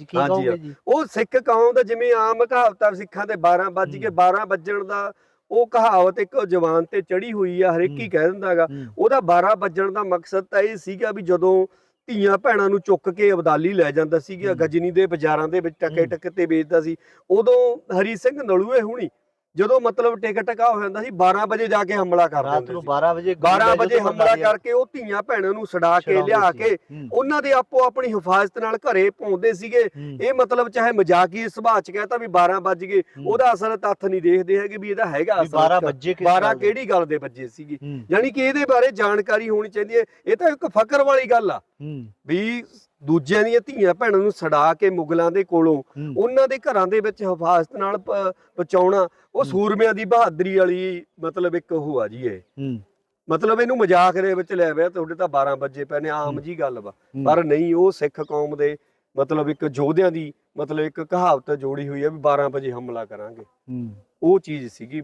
ਕੀ ਹਾਂਜੀ, ਕਹੋਗੇ ਜੀ ਉਹ ਸਿੱਖ ਕੌਮ ਦਾ ਜਿਵੇਂ ਆਮ ਕਹਾਵਤ ਆ ਸਿੱਖਾਂ ਦੇ 12 ਵੱਜ ਕੇ 12 ਵੱਜਣ ਦਾ ਉਹ ਕਹਾਵਤ ਇੱਕ ਜਵਾਨ ਤੇ ਚੜੀ ਹੋਈ ਆ ਹਰੇਕ ਹੀ। ਕਹਿ ਦਿੰਦਾ ਹੈਗਾ ਹੂੰ, ਉਹਦਾ 12 ਵੱਜਣ ਦਾ ਮਕਸਦ ਤਾਂ ਇਹ ਸੀਗਾ ਵੀ ਜਦੋਂ ਧੀਆਂ ਭੈਣਾਂ ਨੂੰ ਚੁੱਕ ਕੇ ਅਬਦਾਲੀ ਲੈ ਜਾਂਦਾ ਸੀਗਾ ਹੂੰ। ਗਜਨੀ ਦੇ ਬਾਜ਼ਾਰਾਂ ਦੇ ਵਿੱਚ ਟਕੇ ਹੂੰ। ਟਕੇ ਤੇ ਵੇਚਦਾ ਸੀ ਉਦੋਂ ਹਰੀ ਸਿੰਘ ਨਲੂਏ ਹੁਣੀ ਜਦੋਂ ਮਤਲਬ ਟਿਕ ਟਕਾ ਹੋ ਜਾਂਦਾ ਸੀ 12 ਵਜੇ ਜਾ ਕੇ ਹਮਲਾ ਕਰ ਰਾਤ ਨੂੰ ਸੀ। 12 ਵਜੇ 12 ਵਜੇ ਹਮਲਾ ਕਰਕੇ ਉਹ ਧੀਆਂ ਭੈਣਾਂ ਨੂੰ ਛਡਾ ਕੇ ਲਿਆ। ਕੇ ਉਹਨਾਂ ਦੇ ਆਪੋ ਆਪਣੀ ਹਿਫਾਜ਼ਤ ਨਾਲ ਘਰੇ ਪਾਉਂਦੇ ਸੀਗੇ। ਇਹ ਮਤਲਬ ਚਾਹੇ ਮਜ਼ਾਕੀ ਸੁਭਾਅ ਚ ਕਹਤਾ ਵੀ 12 ਵੱਜ ਗਏ। ਉਹਦਾ ਅਸਲ ਤੱਥ ਨਹੀਂ ਦੇਖਦੇ ਹੈਗੇ ਵੀ ਇਹਦਾ ਹੈਗਾ ਅਸਲ 12 ਚ। ਵਜੇ ਕਿਸ 12 ਗੱਲ ਦੇ? ਕਿਹੜੀ ਗੱਲ ਦੇ ਵੱਜੇ ਸੀਗੇ। ਯਾਨੀ ਕਿ ਇਹਦੇ ਬਾਰੇ ਜਾਣਕਾਰੀ ਹੋਣੀ ਚਾਹੀਦੀ ਹੈ। ਇਹ ਤਾਂ ਇੱਕ ਫਕਰ ਵਾਲੀ ਗੱਲ ਆ। ਵੀ ਦੂਜਿਆਂ ਦੀਆਂ ਧੀਆਂ ਭੈਣਾਂ ਨੂੰ ਛਡਾ ਕੇ ਮੁਗਲਾਂ ਦੇ ਕੋਲੋਂ ਉਹਨਾਂ ਦੇ ਘਰਾਂ ਦੇ ਵਿੱਚ ਹਿਫਾਜ਼ਤ ਨਾਲ ਪਹੁੰਚਾਉਣਾ ਉਹ। ਸੂਰਮਿਆਂ ਦੀ ਬਹਾਦਰੀ ਵਾਲੀ ਮਤਲਬ ਇੱਕ ਉਹ ਆ ਜੀ ਇਹ। ਮਤਲਬ ਇਹਨੂੰ ਮਜ਼ਾਕ ਦੇ ਵਿੱਚ ਲੈ ਪਿਆ ਤੁਹਾਡੇ ਤਾਂ 12 ਵਜੇ ਪਏ ਨੇ ਆਮ। ਜੀ ਗੱਲ ਵਾ। ਪਰ ਨਹੀਂ ਉਹ ਸਿੱਖ ਕੌਮ ਦੇ ਮਤਲਬ ਇੱਕ ਯੋਧਿਆਂ ਦੀ ਮਤਲਬ ਇੱਕ ਕਹਾਵਤ ਜੋੜੀ ਹੋਈ ਹੈ ਵੀ 12 ਵਜੇ ਹਮਲਾ ਕਰਾਂਗੇ। ਉਹ ਚੀਜ਼ ਸੀਗੀ